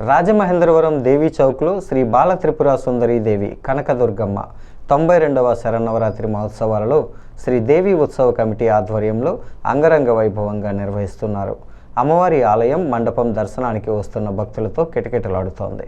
రాజమహేంద్రవరం దేవి చౌక్లో శ్రీ బాల త్రిపుర సుందరీ దేవి కనకదుర్గమ్మ తొంభై రెండవ శరన్నవరాత్రి మహోత్సవాలలో శ్రీ దేవి ఉత్సవ కమిటీ ఆధ్వర్యంలో అంగరంగ వైభవంగా నిర్వహిస్తున్నారు. అమ్మవారి ఆలయం మండపం దర్శనానికి వస్తున్న భక్తులతో కిటకిటలాడుతోంది.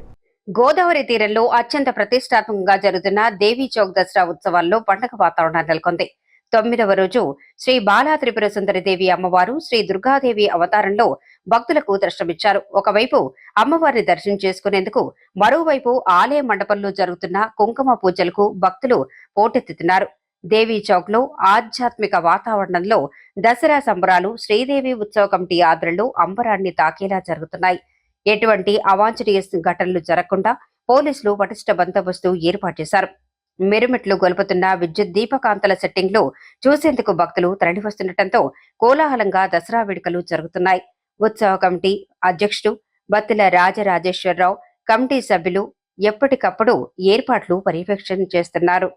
గోదావరి తీరంలో అత్యంత ప్రతిష్టాత్మకంగా జరుగుతున్న దేవీ చౌక్ దసరా ఉత్సవాల్లో పండగ వాతావరణం నెలకొంది. తొమ్మిదవ రోజు శ్రీ బాలా త్రిపుర సుందరి దేవి అమ్మవారు శ్రీ దుర్గాదేవి అవతారంలో భక్తులకు దర్శనమిచ్చారు. ఒకవైపు అమ్మవారిని దర్శనం చేసుకునేందుకు మరోవైపు ఆలయ మండపంలో జరుగుతున్న కుంకుమ పూజలకు భక్తులు పోటెత్తుతున్నారు. దేవీ చౌక్లో ఆధ్యాత్మిక వాతావరణంలో దసరా సంబరాలు శ్రీదేవి ఉత్సవ కమిటీ ఆధ్వర్యంలో అంబరాన్ని తాకేలా జరుగుతున్నాయి. ఎటువంటి అవాంఛనీయ ఘటనలు జరగకుండా పోలీసులు పటిష్ట బందోబస్తు ఏర్పాటు చేశారు. మిరుమిట్లు గొలుపుతున్న విద్యుత్ దీపకాంతల సెట్టింగ్లు చూసేందుకు భక్తులు తరలివస్తుండటంతో కోలాహలంగా దసరా వేడుకలు జరుగుతున్నాయి. ఉత్సవ కమిటీ అధ్యక్షుడు బత్తిల రాజరాజేశ్వరరావు కమిటీ సభ్యులు ఎప్పటికప్పుడు ఏర్పాట్లు పర్యవేక్షణ చేస్తున్నారు.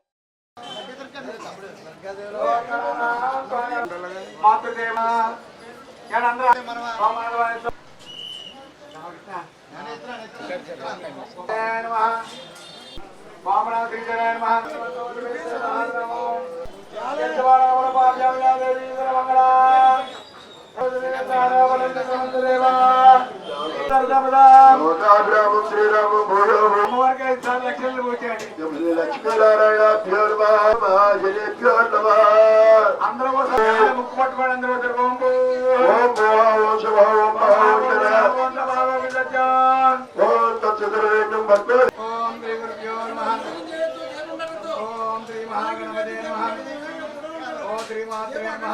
రామం శ్రీరామం భూయో నమ అందరూ ముక్కు పట్టుకోండి అందరూ ఓం భువ ఓం శుభ ఓం ఓం తత్సదరేణం భక్త ఓం శ్రీ గురుభ్యో నమ ఓం శ్రీ మహాగణపతే నమ ఓం శ్రీ నమ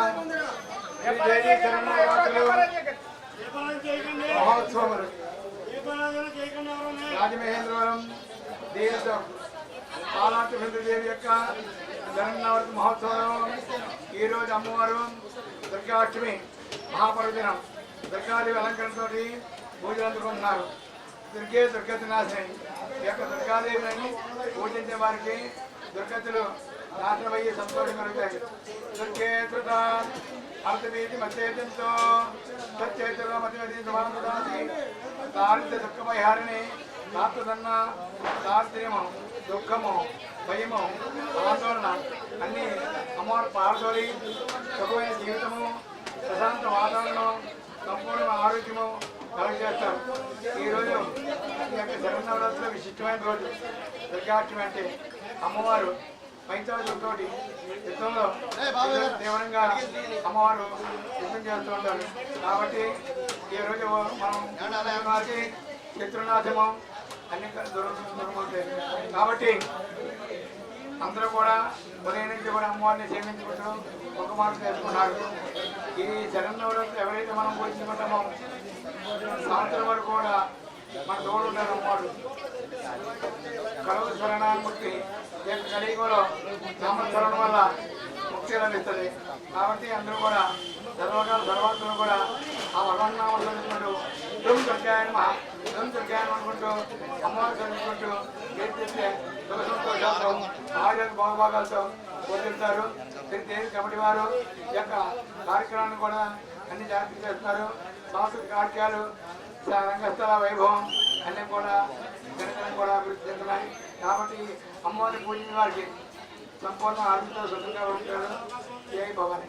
మహోత్సవములు రాజమహేంద్రవరం దేశం. దేవి యొక్క జగన్నావతి మహోత్సవం. ఈరోజు అమ్మవారు దుర్గాష్టమి మహాపర్వదినం. దుర్గాదేవి అలంకరణతో పూజలు అందుకుంటున్నారు. దుర్గే దుర్గతి నాశనం ఈ యొక్క దుర్గాదేవిని పూజించే వారికి దుర్గతులు నాశనమయ్యి సంతోషం కలుగుతాయి. దుర్గే ధృత అర్థవీతి మధ్యేజంతో సత్యేతలో మధ్యమతి సమానదాసి దారిద్ర్య దుఃఖమయారిని కాపుదన్న దారిద్ర్యము దుఃఖము భయము ఆందోళన అన్ని అమ్మవారు పారదోలి సుఖమైన జీవితము ప్రశాంత వాతావరణం సంపూర్ణ ఆరోగ్యము కలుగజేస్తారు. ఈరోజు ఈ యొక్క జగన్నవరాత్రిలో విశిష్టమైన రోజు. దుర్గాష్టమి అంటే అమ్మవారు పంచావతులతో యుద్ధంలో తీవ్రంగా అమ్మవారు యుద్ధం చేస్తూ ఉంటారు. కాబట్టి ఈ రోజు మనం వారికి శత్రునాశము అన్ని దొరుకుతాయి కాబట్టి అందరూ కూడా ఉదయం నుంచి కూడా అమ్మవారిని సేవించుకుంటూ ఒక మార్పు చేసుకున్నారు ఈ జగన్నవరాత్రి ఎవరైతే మనం పూజించుకుంటామో సంవత్సరం వరకు కూడా మన తోడు ఉంటారు అమ్మవారు. కలుగు శరణాముక్తి ఈ యొక్క కలియుగంలో వల్ల ముక్తి ఇస్తుంది కాబట్టి అందరూ కూడా ధర్మకాల సర్వాత్మలు కూడా ఆ భగవన్నామం చదువుకుంటూ దుమ్ దుర్గాయనమ దుమ్ దుర్గాయనం అనుకుంటూ అమ్మవారు చదువుకుంటూ కీర్తిస్తే సుఖ సంతోషాలతో ఆయుధ భోగభాగాలతో పూజిస్తారు దేవి కమిటీ వారు ఈ యొక్క కార్యక్రమాన్ని కూడా అన్ని జాగ్రత్త చేస్తున్నారు. సాంస్కృతిక కార్యక్రమాలు రంగస్థల వైభవం అన్నీ కూడా కాబట్టి అమ్మవారిని పూజించిన వారికి సంపూర్ణ ఆరోగ్యంతో సుఖంగా ఉంటారు జై భవాని.